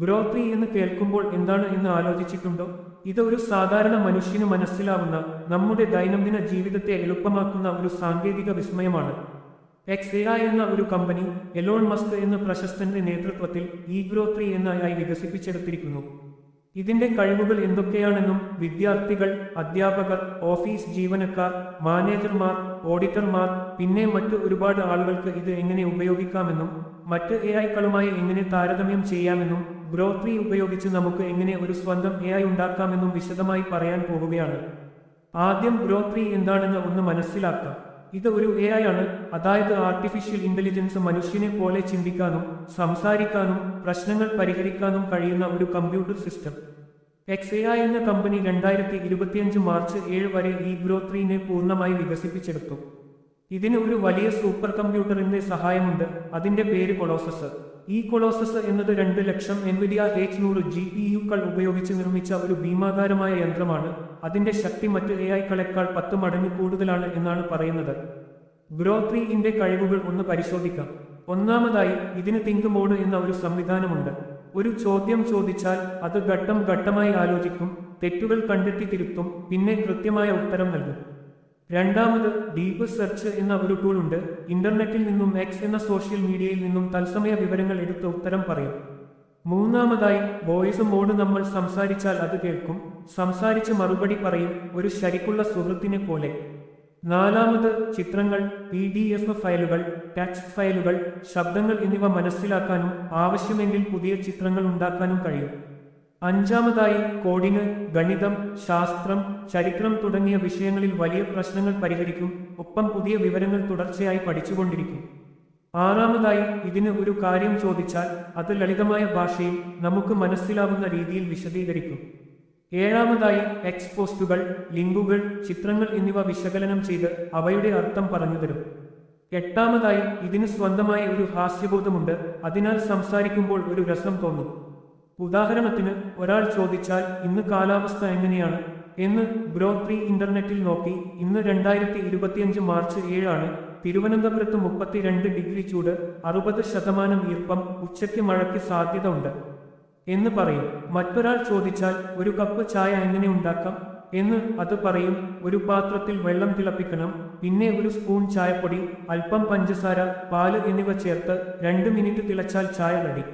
ഗ്രോത്രി എന്ന് കേൾക്കുമ്പോൾ എന്താണ് എന്ന് ആലോചിച്ചിട്ടുണ്ടോ? ഇത് ഒരു സാധാരണ മനുഷ്യന് മനസ്സിലാവുന്ന നമ്മുടെ ദൈനംദിന ജീവിതത്തെ എളുപ്പമാക്കുന്ന ഒരു സാങ്കേതിക വിസ്മയമാണ്. എക്സ് എ എന്ന ഒരു കമ്പനി എലോൺ മസ്ക് എന്ന പ്രശസ്തന്റെ നേതൃത്വത്തിൽ ഈ ഗ്രോത്രി എന്ന ഐ വികസിപ്പിച്ചെടുത്തിരിക്കുന്നു. ഇതിന്റെ കഴിവുകൾ എന്തൊക്കെയാണെന്നും വിദ്യാർത്ഥികൾ അധ്യാപകർ ഓഫീസ് ജീവനക്കാർ മാനേജർമാർ ഓഡിറ്റർമാർ പിന്നെ മറ്റ് ഒരുപാട് ആളുകൾക്ക് ഇത് എങ്ങനെ ഉപയോഗിക്കാമെന്നും മറ്റ് എ ഐക്കളുമായി എങ്ങനെ താരതമ്യം ചെയ്യാമെന്നും ഗ്രോത്രി ഉപയോഗിച്ച് നമുക്ക് എങ്ങനെ ഒരു സ്വന്തം എ ഐ ഉണ്ടാക്കാമെന്നും വിശദമായി പറയാൻ പോവുകയാണ്. ആദ്യം ഗ്രോത്ത് ഗ്രോത്രി എന്താണെന്ന് ഒന്ന് മനസ്സിലാക്കാം. ഇത് ഒരു എ ഐ ആണ്. അതായത് ആർട്ടിഫിഷ്യൽ ഇന്റലിജൻസ് മനുഷ്യനെ പോലെ ചിന്തിക്കാനും സംസാരിക്കാനും പ്രശ്നങ്ങൾ പരിഹരിക്കാനും കഴിയുന്ന ഒരു computer system X A I എന്ന കമ്പനി രണ്ടായിരത്തി ഇരുപത്തിയഞ്ച് മാർച്ച് ഏഴ് വരെ ഈ ഗ്രോത്രീനെ പൂർണമായി വികസിപ്പിച്ചെടുത്തു. ഇതിന് ഒരു വലിയ സൂപ്പർ കമ്പ്യൂട്ടറിന്റെ സഹായമുണ്ട്. അതിന്റെ പേര് കൊളോസസ്. ഈ കൊളോസസ് എന്നത് രണ്ട് ലക്ഷം എൻവിഡിയ എച്ച് നൂറ് ജി പി യുക്കൾ ഉപയോഗിച്ച് നിർമ്മിച്ച ഒരു ഭീമാകാരമായ യന്ത്രമാണ്. അതിന്റെ ശക്തി മറ്റ് എ ഐക്കളെക്കാൾ പത്ത് മടങ്ങ് കൂടുതലാണ് എന്നാണ് പറയുന്നത്. ഗ്രോത്രീന്റെ കഴിവുകൾ ഒന്ന് പരിശോധിക്കാം. ഒന്നാമതായി ഇതിന് തിങ്ക് മോഡ് എന്ന ഒരു സംവിധാനമുണ്ട്. ഒരു ചോദ്യം ചോദിച്ചാൽ അത് ഘട്ടം ഘട്ടമായി ആലോചിക്കും തെറ്റുകൾ കണ്ടെത്തി തിരുത്തും പിന്നെ കൃത്യമായ ഉത്തരം നൽകും. രണ്ടാമത് ഡീപ് സെർച്ച് എന്ന ഒരു ടൂൾ ഉണ്ട്. ഇന്റർനെറ്റിൽ നിന്നും എക്സ് എന്ന സോഷ്യൽ മീഡിയയിൽ നിന്നും തത്സമയ വിവരങ്ങൾ എടുത്ത് ഉത്തരം പറയും. മൂന്നാമതായി വോയിസ് മോഡ് നമ്മൾ സംസാരിച്ചാൽ അത് കേൾക്കും. സംസാരിച്ച് മറുപടി പറയും ഒരു ശരിക്കുള്ള സുഹൃത്തിനെ പോലെ. നാലാമത് ചിത്രങ്ങൾ പി ഡി എഫ് ഫയലുകൾ ടെക്സ്റ്റ് ഫയലുകൾ ശബ്ദങ്ങൾ എന്നിവ മനസ്സിലാക്കാനും ആവശ്യമെങ്കിൽ പുതിയ ചിത്രങ്ങൾ ഉണ്ടാക്കാനും കഴിയും. അഞ്ചാമതായി കോഡിംഗ് ഗണിതം ശാസ്ത്രം ചരിത്രം തുടങ്ങിയ വിഷയങ്ങളിൽ വലിയ പ്രശ്നങ്ങൾ പരിഹരിക്കും. ഒപ്പം പുതിയ വിവരങ്ങൾ തുടർച്ചയായി പഠിച്ചുകൊണ്ടിരിക്കും. ആറാമതായി ഇതിന് ഒരു കാര്യം ചോദിച്ചാൽ അത് ലളിതമായ ഭാഷയിൽ നമുക്ക് മനസ്സിലാവുന്ന രീതിയിൽ വിശദീകരിക്കും. ഏഴാമതായി എക്സ് പോസ്റ്റുകൾ ലിങ്കുകൾ ചിത്രങ്ങൾ എന്നിവ വിശകലനം ചെയ്ത് അവയുടെ അർത്ഥം പറഞ്ഞുതരും എട്ടാമതായി ഇതിന് സ്വന്തമായി ഒരു ഹാസ്യബോധമുണ്ട്. അതിനാൽ സംസാരിക്കുമ്പോൾ ഒരു രസം തോന്നും. ഉദാഹരണത്തിന് ഒരാൾ ചോദിച്ചാൽ ഇന്ന് കാലാവസ്ഥ എങ്ങനെയാണ് എന്ന് ബ്രോത്രി ഇന്റർനെറ്റിൽ നോക്കി ഇന്ന് രണ്ടായിരത്തി ഇരുപത്തിയഞ്ച് മാർച്ച് ഏഴാണ് തിരുവനന്തപുരത്ത് മുപ്പത്തിരണ്ട് ഡിഗ്രി ചൂട് അറുപത് ശതമാനം ഈർപ്പം ഉച്ചയ്ക്ക് മഴയ്ക്ക് സാധ്യത ഉണ്ട് എന്ന് പറയും. മറ്റൊരാൾ ചോദിച്ചാൽ ഒരു കപ്പ് ചായ എങ്ങനെ ഉണ്ടാക്കാം എന്ന് അത് പറയും. ഒരു പാത്രത്തിൽ വെള്ളം തിളപ്പിക്കണം പിന്നെ ഒരു സ്പൂൺ ചായപ്പൊടി അല്പം പഞ്ചസാര പാൽ എന്നിവ ചേർത്ത് രണ്ട് മിനിറ്റ് തിളച്ചാൽ ചായ റെഡി.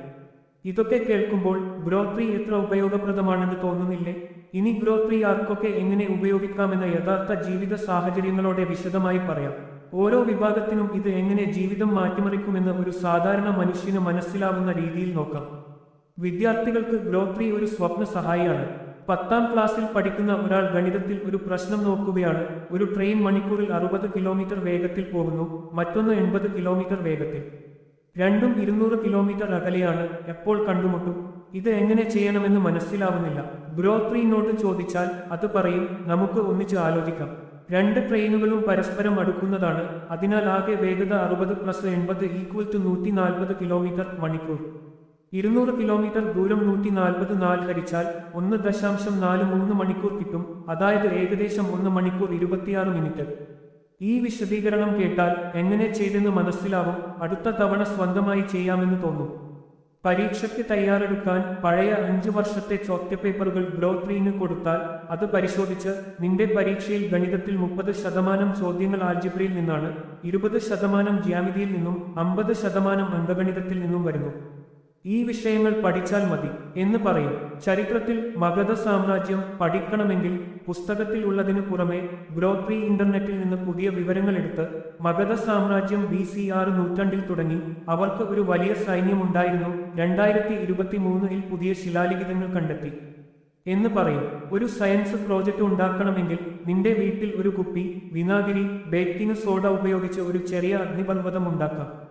ഇതൊക്കെ കേൾക്കുമ്പോൾ ഗ്രോത്രി എത്ര ഉപയോഗപ്രദമാണെന്ന് തോന്നുന്നില്ലേ? ഇനി ഗ്രോത്രി ആർക്കൊക്കെ എങ്ങനെ ഉപയോഗിക്കാമെന്ന യഥാർത്ഥ ജീവിത സാഹചര്യങ്ങളോടെ വിശദമായി പറയാം. ഓരോ വിഭാഗത്തിനും ഇത് എങ്ങനെ ജീവിതം മാറ്റിമറിക്കുമെന്ന് ഒരു സാധാരണ മനുഷ്യന് മനസ്സിലാവുന്ന രീതിയിൽ നോക്കാം. വിദ്യാർത്ഥികൾക്ക് ഗ്രോത്രി ഒരു സ്വപ്ന സഹായിയാണ്. പത്താം ക്ലാസ്സിൽ പഠിക്കുന്ന ഒരാൾ ഗണിതത്തിൽ ഒരു പ്രശ്നം നോക്കുകയാണ്. ഒരു ട്രെയിൻ മണിക്കൂറിൽ അറുപത് കിലോമീറ്റർ വേഗത്തിൽ പോകുന്നു മറ്റൊന്ന് എൺപത് കിലോമീറ്റർ വേഗത്തിൽ. രണ്ടും ഇരുന്നൂറ് കിലോമീറ്റർ അകലെയാണ് എപ്പോൾ കണ്ടുമുട്ടും? ഇത് എങ്ങനെ ചെയ്യണമെന്ന് മനസ്സിലാവുന്നില്ല. ഗ്രോത്രീനോട് ചോദിച്ചാൽ അത് പറയും നമുക്ക് ഒന്നിച്ച് ആലോചിക്കാം. രണ്ട് ട്രെയിനുകളും പരസ്പരം അടുക്കുന്നതാണ്. അതിനാൽ ആകെ വേഗത അറുപത് പ്ലസ് എൺപത് ഈക്വൽ ടു നൂറ്റി നാൽപ്പത് കിലോമീറ്റർ മണിക്കൂർ. ഇരുന്നൂറ് കിലോമീറ്റർ ദൂരം നൂറ്റി നാൽപ്പത് നാല് ഹരിച്ചാൽ ഒന്ന് ദശാംശം നാല് മൂന്ന് മണിക്കൂർ കിട്ടും. അതായത് ഏകദേശം ഒന്ന് മണിക്കൂർ ഇരുപത്തിയാറ് മിനിറ്റ് ഈ വിശദീകരണം കേട്ടാൽ എങ്ങനെ ചെയ്തെന്ന് മനസ്സിലാവും. അടുത്ത തവണ സ്വന്തമായി ചെയ്യാമെന്ന് തോന്നും. പരീക്ഷയ്ക്ക് തയ്യാറെടുക്കാൻ പഴയ അഞ്ച് വർഷത്തെ ചോദ്യപേപ്പറുകൾ ഗ്രോത്രീന് കൊടുത്താൽ അത് പരിശോധിച്ച് നിന്റെ പരീക്ഷയിൽ ഗണിതത്തിൽ മുപ്പത് ശതമാനം ചോദ്യങ്ങൾ ആൽജിബ്രയിൽ നിന്നാണ് ഇരുപത് ശതമാനം ജ്യാമിതിയിൽ നിന്നും അമ്പത് ശതമാനം അംഗഗണിതത്തിൽ നിന്നും വരുന്നു. ഈ വിഷയങ്ങൾ പഠിച്ചാൽ മതി എന്ന് പറയും. ചരിത്രത്തിൽ മഗധ സാമ്രാജ്യം പഠിക്കണമെങ്കിൽ പുസ്തകത്തിൽ ഉള്ളതിനു പുറമെ ഗ്രോത്രി ഇന്റർനെറ്റിൽ നിന്ന് പുതിയ വിവരങ്ങൾ എടുത്ത് മഗധ സാമ്രാജ്യം ബി സി ആറ് നൂറ്റാണ്ടിൽ തുടങ്ങി. അവർക്ക് ഒരു വലിയ സൈന്യമുണ്ടായിരുന്നു. രണ്ടായിരത്തി ഇരുപത്തി മൂന്നിൽ പുതിയ ശിലാലിഖിതങ്ങൾ കണ്ടെത്തി എന്ന് പറയും. ഒരു സയൻസ് പ്രോജക്റ്റ് ഉണ്ടാക്കണമെങ്കിൽ നിന്റെ വീട്ടിൽ ഒരു കുപ്പി വിനാഗിരി ബേക്കിംഗ് സോഡ ഉപയോഗിച്ച് ഒരു ചെറിയ അഗ്നിപർവതം ഉണ്ടാക്കാം.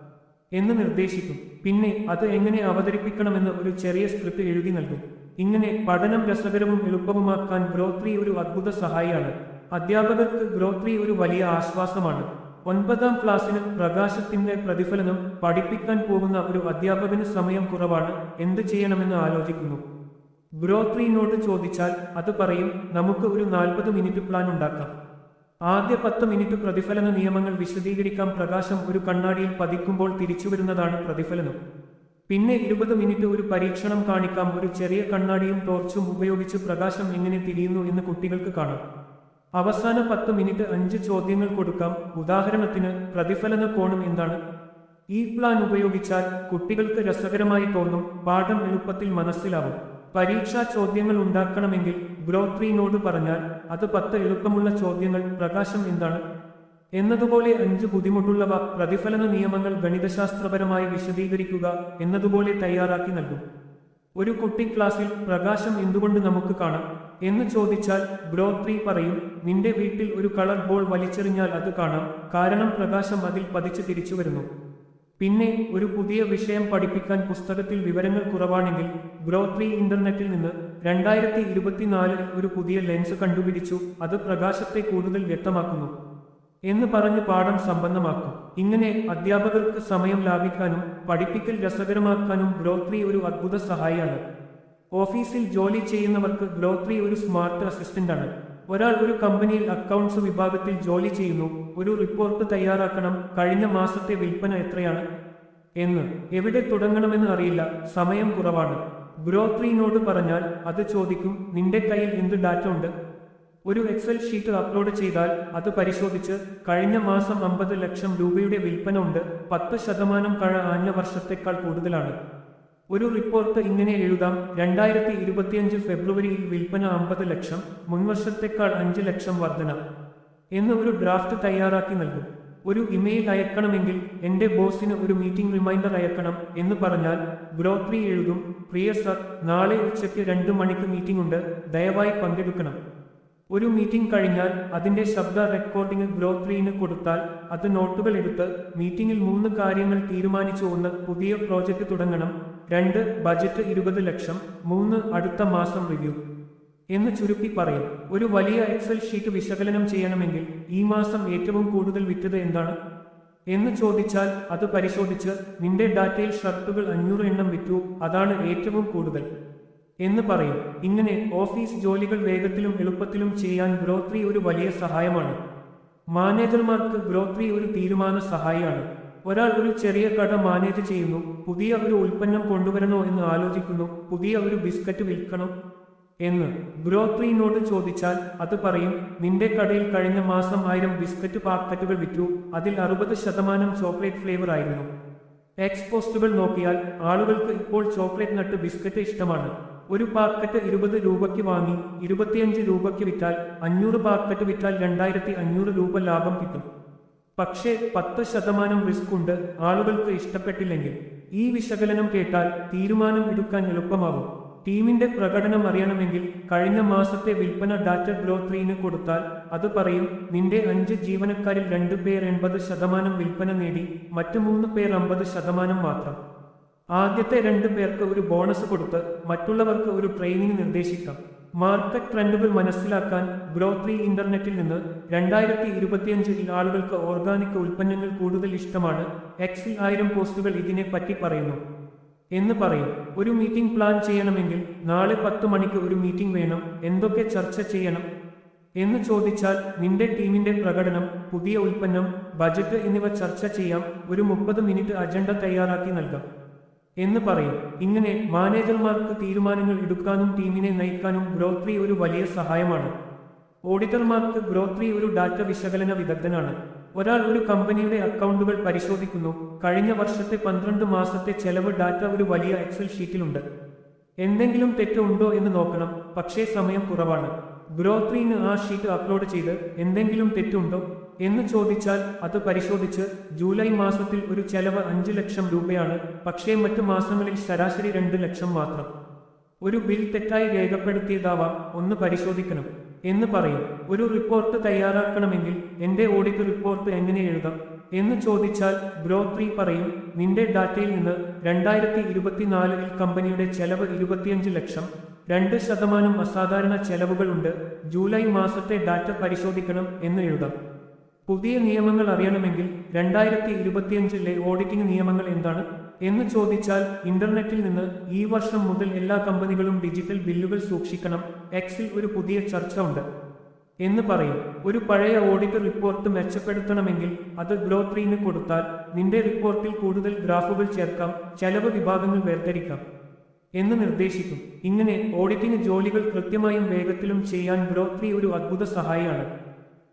എന്ന് നിർദ്ദേശിക്കും. പിന്നെ അത് എങ്ങനെ അവതരിപ്പിക്കണമെന്ന് ഒരു ചെറിയ സ്ക്രിപ്റ്റ് എഴുതി നൽകും. ഇങ്ങനെ പഠനം രസകരവും എളുപ്പവുമാക്കാൻ ഗ്രോത്രി ഒരു അത്ഭുത സഹായിയാണ്. അധ്യാപകർക്ക് ഗ്രോത്രി ഒരു വലിയ ആശ്വാസമാണ്. ഒൻപതാം ക്ലാസ്സിന് പ്രകാശത്തിന്റെ പ്രതിഫലനം പഠിപ്പിക്കാൻ പോകുന്ന ഒരു അധ്യാപകന് സമയം കുറവാണ്. എന്ത് ചെയ്യണമെന്ന് ആലോചിക്കുന്നു. ഗ്രോത്രിനോട് ചോദിച്ചാൽ അത് പറയും നമുക്ക് ഒരു നാൽപ്പത് മിനിറ്റ് പ്ലാൻ ഉണ്ടാക്കാം. ആദ്യ പത്ത് മിനിറ്റ് പ്രതിഫലന നിയമങ്ങൾ വിശദീകരിക്കാം പ്രകാശം ഒരു കണ്ണാടിയിൽ പതിക്കുമ്പോൾ തിരിച്ചുവരുന്നതാണ് പ്രതിഫലനം. പിന്നെ ഇരുപത് മിനിറ്റ് ഒരു പരീക്ഷണം കാണിക്കാം. ഒരു ചെറിയ കണ്ണാടിയും ടോർച്ചും ഉപയോഗിച്ച് പ്രകാശം എങ്ങനെ തിരിയുന്നു എന്ന് കുട്ടികൾക്ക് കാണാം. അവസാന പത്ത് മിനിറ്റ് അഞ്ച് ചോദ്യങ്ങൾ കൊടുക്കാം. ഉദാഹരണത്തിന് പ്രതിഫലന കോണും എന്താണ്? ഈ പ്ലാൻ ഉപയോഗിച്ചാൽ കുട്ടികൾക്ക് രസകരമായി തോന്നും. പാഠം എളുപ്പത്തിൽ മനസ്സിലാവും. പരീക്ഷാ ചോദ്യങ്ങൾ ഉണ്ടാക്കണമെങ്കിൽ ബ്രോത്രീനോട് പറഞ്ഞാൽ അത് പത്ത് എളുപ്പമുള്ള ചോദ്യങ്ങൾ പ്രകാശം എന്താണ്? എന്നതുപോലെ അഞ്ച് ബുദ്ധിമുട്ടുള്ളവ പ്രതിഫലന നിയമങ്ങൾ ഗണിതശാസ്ത്രപരമായി വിശദീകരിക്കുക എന്നതുപോലെ തയ്യാറാക്കി നൽകും. ഒരു കുട്ടി ക്ലാസ്സിൽ പ്രകാശം എന്തുകൊണ്ട് നമുക്ക് കാണാം? എന്ന് ചോദിച്ചാൽ ബ്രോത്രി പറയും നിന്റെ വീട്ടിൽ ഒരു കളർ ബോൾ വലിച്ചെറിഞ്ഞാൽ അത് കാണാം. കാരണം പ്രകാശം അതിൽ പതിച്ചു തിരിച്ചു വരുന്നു. പിന്നെ ഒരു പുതിയ വിഷയം പഠിപ്പിക്കാൻ പുസ്തകത്തിൽ വിവരങ്ങൾ കുറവാണെങ്കിൽ ബ്രോത്രി ഇന്റർനെറ്റിൽ നിന്ന് രണ്ടായിരത്തി ഇരുപത്തിനാലിൽ ഒരു പുതിയ ലെൻസ് കണ്ടുപിടിച്ചു അത് പ്രകാശത്തെ കൂടുതൽ വ്യക്തമാക്കുന്നു എന്ന് പറഞ്ഞ് പാഠം സമ്പന്നമാക്കും. ഇങ്ങനെ അധ്യാപകർക്ക് സമയം ലാഭിക്കാനും പഠിപ്പിക്കൽ രസകരമാക്കാനും ഗ്രോത്രി ഒരു അത്ഭുത സഹായിയാണ്. ഓഫീസിൽ ജോലി ചെയ്യുന്നവർക്ക് ഗ്രോത്രി ഒരു സ്മാർട്ട് അസിസ്റ്റന്റാണ്. ഒരാൾ ഒരു കമ്പനിയിൽ അക്കൗണ്ട്സ് വിഭാഗത്തിൽ ജോലി ചെയ്യുന്നു. ഒരു റിപ്പോർട്ട് തയ്യാറാക്കണം. കഴിഞ്ഞ മാസത്തെ വിൽപ്പന എത്രയാണ്? എന്ന്. എവിടെ തുടങ്ങണമെന്ന് അറിയില്ല. സമയം കുറവാണ്. ഗ്രോത്രീനോട് പറഞ്ഞാൽ അത് ചോദിക്കും. നിന്റെ കയ്യിൽ എന്ത് ഡാറ്റ ഉണ്ട്? ഒരു എക്സൽ ഷീറ്റ് അപ്ലോഡ് ചെയ്താൽ അത് പരിശോധിച്ച് കഴിഞ്ഞ മാസം അമ്പത് ലക്ഷം രൂപയുടെ വിൽപ്പന ഉണ്ട്. പത്ത് ശതമാനം കഴ ആഞ്ഞ വർഷത്തേക്കാൾ കൂടുതലാണ്. ഒരു റിപ്പോർട്ട് ഇങ്ങനെ എഴുതാം. രണ്ടായിരത്തി ഇരുപത്തിയഞ്ച് ഫെബ്രുവരിയിൽ വിൽപ്പന അമ്പത് ലക്ഷം മുൻവർഷത്തെക്കാൾ അഞ്ച് ലക്ഷം വർധന എന്ന് ഒരു ഡ്രാഫ്റ്റ് തയ്യാറാക്കി നൽകും. ഒരു ഇമെയിൽ അയക്കണമെങ്കിൽ എന്റെ ബോസിന് ഒരു മീറ്റിംഗ് റിമൈൻഡർ അയക്കണം എന്ന് പറഞ്ഞാൽ ഗ്രോത്രി എഴുതും. പ്രിയ സർ നാളെ ഉച്ചയ്ക്ക് രണ്ട് മണിക്ക് മീറ്റിംഗ് ഉണ്ട്. ദയവായി പങ്കെടുക്കണം. ഒരു മീറ്റിംഗ് കഴിഞ്ഞാൽ അതിന്റെ ശബ്ദ റെക്കോർഡിംഗ് ഗ്രോത്രീന് കൊടുത്താൽ അത് നോട്ടുകൾ എടുത്ത് മീറ്റിംഗിൽ മൂന്ന് കാര്യങ്ങൾ തീരുമാനിച്ചു ഒന്ന് പുതിയ പ്രോജക്റ്റ് തുടങ്ങണം രണ്ട് ബജറ്റ് ഇരുപത് ലക്ഷം മൂന്ന് അടുത്ത മാസം റിവ്യൂ എന്ന് ചുരുക്കി പറയും. ഒരു വലിയ എക്സൽ ഷീറ്റ് വിശകലനം ചെയ്യണമെങ്കിൽ ഈ മാസം ഏറ്റവും കൂടുതൽ വിറ്റത് എന്താണ്? എന്ന് ചോദിച്ചാൽ അത് പരിശോധിച്ച് നിന്റെ ഡാറ്റയിൽ ഷർട്ടുകൾ അഞ്ഞൂറ് എണ്ണം വിറ്റു അതാണ് ഏറ്റവും കൂടുതൽ. എന്ന് പറയും. ഇങ്ങനെ ഓഫീസ് ജോലികൾ വേഗത്തിലും എളുപ്പത്തിലും ചെയ്യാൻ ഗ്രോത്രി ഒരു വലിയ സഹായമാണ്. മാനേജർമാർക്ക് ഗ്രോത്രി ഒരു തീരുമാന സഹായിയാണ്. ഒരാൾ ഒരു ചെറിയ കട മാനേജ് ചെയ്യുന്നു പുതിയ ഒരു ഉൽപ്പന്നം കൊണ്ടുവരണോ എന്ന് ആലോചിക്കുന്നു പുതിയ ഒരു ബിസ്ക്കറ്റ് വിൽക്കണോ എന്ന്. ഗ്രോത്രിനോട് ചോദിച്ചാൽ അത് പറയും നിന്റെ കടയിൽ കഴിഞ്ഞ മാസം ആയിരം ബിസ്ക്കറ്റ് പാക്കറ്റുകൾ വിറ്റു അതിൽ അറുപത് ശതമാനം ചോക്ലേറ്റ് ഫ്ലേവർ ആയിരുന്നു. എക്സ് പോസ്റ്റുകൾ നോക്കിയാൽ ആളുകൾക്ക് ഇപ്പോൾ ചോക്ലേറ്റ് നട്ട് ബിസ്ക്കറ്റ് ഇഷ്ടമാണ്. ഒരു പാക്കറ്റ് ഇരുപത് രൂപയ്ക്ക് വാങ്ങി ഇരുപത്തിയഞ്ച് രൂപയ്ക്ക് വിറ്റാൽ അഞ്ഞൂറ് പാക്കറ്റ് വിറ്റാൽ രണ്ടായിരത്തി അഞ്ഞൂറ് രൂപ ലാഭം കിട്ടും. പക്ഷേ പത്ത് ശതമാനം റിസ്ക് ഉണ്ട് ആളുകൾക്ക് ഇഷ്ടപ്പെട്ടില്ലെങ്കിൽ. ഈ വിശകലനം കേട്ടാൽ തീരുമാനം എടുക്കാൻ എളുപ്പമാകും ടീമിന്റെ പ്രകടനം അറിയണമെങ്കിൽ കഴിഞ്ഞ മാസത്തെ വിൽപ്പന ഡാറ്റ ഗ്രോത്രീന് കൊടുത്താൽ അത് പറയും നിന്റെ അഞ്ച് ജീവനക്കാരിൽ രണ്ടു പേർ എൺപത് ശതമാനം വിൽപ്പന നേടി മറ്റു മൂന്ന് പേർ അമ്പത് ശതമാനം മാത്രം. ആദ്യത്തെ രണ്ടു പേർക്ക് ഒരു ബോണസ് കൊടുത്ത് മറ്റുള്ളവർക്ക് ഒരു ട്രെയിനിങ് നിർദ്ദേശിക്കാം. മാർക്കറ്റ് ട്രെൻഡുകൾ മനസ്സിലാക്കാൻ ഗ്രോത്രി ഇന്റർനെറ്റിൽ നിന്ന് രണ്ടായിരത്തി ഇരുപത്തിയഞ്ചിൽ ആളുകൾക്ക് ഓർഗാനിക് ഉൽപ്പന്നങ്ങൾ കൂടുതൽ ഇഷ്ടമാണ്. എക്സിൽ ആയിരം പോസ്റ്റുകൾ ഇതിനെ പറ്റി പറയുന്നു. എന്ന് പറയും. ഒരു മീറ്റിംഗ് പ്ലാൻ ചെയ്യണമെങ്കിൽ നാളെ പത്ത് മണിക്ക് ഒരു മീറ്റിംഗ് വേണം. എന്തൊക്കെ ചർച്ച ചെയ്യണം? എന്ന് ചോദിച്ചാൽ നിന്റെ ടീമിന്റെ പ്രകടനം പുതിയ ഉൽപ്പന്നം ബജറ്റ് എന്നിവ ചർച്ച ചെയ്യാം. ഒരു മുപ്പത് മിനിറ്റ് അജണ്ട തയ്യാറാക്കി നൽകാം. എന്ന് പറയും. ഇങ്ങനെ മാനേജർമാർക്ക് തീരുമാനങ്ങൾ എടുക്കാനും ടീമിനെ നയിക്കാനും ഗ്രോത്രി ഒരു വലിയ സഹായമാണ്. ഓഡിറ്റർമാർക്ക് ഗ്രോത്രി ഒരു ഡാറ്റ വിശകലന വിദഗ്ധനാണ്. ഒരാൾ ഒരു കമ്പനിയുടെ അക്കൗണ്ടുകൾ പരിശോധിക്കുന്നു. കഴിഞ്ഞ വർഷത്തെ പന്ത്രണ്ട് മാസത്തെ ചെലവ് ഡാറ്റ ഒരു വലിയ എക്സൽ ഷീറ്റിലുണ്ട്. എന്തെങ്കിലും തെറ്റ് ഉണ്ടോ എന്ന് നോക്കണം. പക്ഷേ സമയം കുറവാണ്. ഗ്രോത്രീന് ആ ഷീറ്റ് അപ്ലോഡ് ചെയ്ത് എന്തെങ്കിലും തെറ്റുണ്ടോ എന്ന് ചോദിച്ചാൽ അത് പരിശോധിച്ച് ജൂലൈ മാസത്തിൽ ഒരു ചെലവ് അഞ്ച് ലക്ഷം രൂപയാണ് പക്ഷേ മറ്റു മാസങ്ങളിൽ ശരാശരി രണ്ട് ലക്ഷം മാത്രം. ഒരു ബിൽ തെറ്റായി രേഖപ്പെടുത്തിയതാവാം ഒന്ന് പരിശോധിക്കണം എന്ന് പറയും. ഒരു റിപ്പോർട്ട് തയ്യാറാക്കണമെങ്കിൽ എന്റെ ഓഡിറ്റ് റിപ്പോർട്ട് എങ്ങനെ എഴുതാം എന്ന് ചോദിച്ചാൽ ബ്രോത്രി പറയും നിന്റെ ഡാറ്റയിൽ നിന്ന് രണ്ടായിരത്തി ഇരുപത്തിനാലിൽ കമ്പനിയുടെ ചെലവ് ഇരുപത്തിയഞ്ച് ലക്ഷം. രണ്ട് ശതമാനം അസാധാരണ ചെലവുകളുണ്ട് ജൂലൈ മാസത്തെ ഡാറ്റ പരിശോധിക്കണം എന്ന് എഴുതാം. പുതിയ നിയമങ്ങൾ അറിയണമെങ്കിൽ രണ്ടായിരത്തി ഇരുപത്തിയഞ്ചിലെ ഓഡിറ്റിംഗ് നിയമങ്ങൾ എന്താണ് എന്ന് ചോദിച്ചാൽ ഇന്റർനെറ്റിൽ നിന്ന് ഈ വർഷം മുതൽ എല്ലാ കമ്പനികളും ഡിജിറ്റൽ ബില്ലുകൾ സൂക്ഷിക്കണം. എക്സിൽ ഒരു പുതിയ ചർച്ച ഉണ്ട്. എന്ന് പറയും. ഒരു പഴയ ഓഡിറ്റ് റിപ്പോർട്ട് മെച്ചപ്പെടുത്തണമെങ്കിൽ അത് ഗ്രോത്രീന് കൊടുത്താൽ നിന്റെ റിപ്പോർട്ടിൽ കൂടുതൽ ഗ്രാഫുകൾ ചേർക്കാം ചെലവ് വിഭാഗങ്ങൾ വേർതിരിക്കാം എന്ന് നിർദ്ദേശിക്കും. ഇങ്ങനെ ഓഡിറ്റിംഗ് ജോലികൾ കൃത്യമായും വേഗത്തിലും ചെയ്യാൻ ഗ്രോത്രി ഒരു അദ്ഭുത സഹായിയാണ്.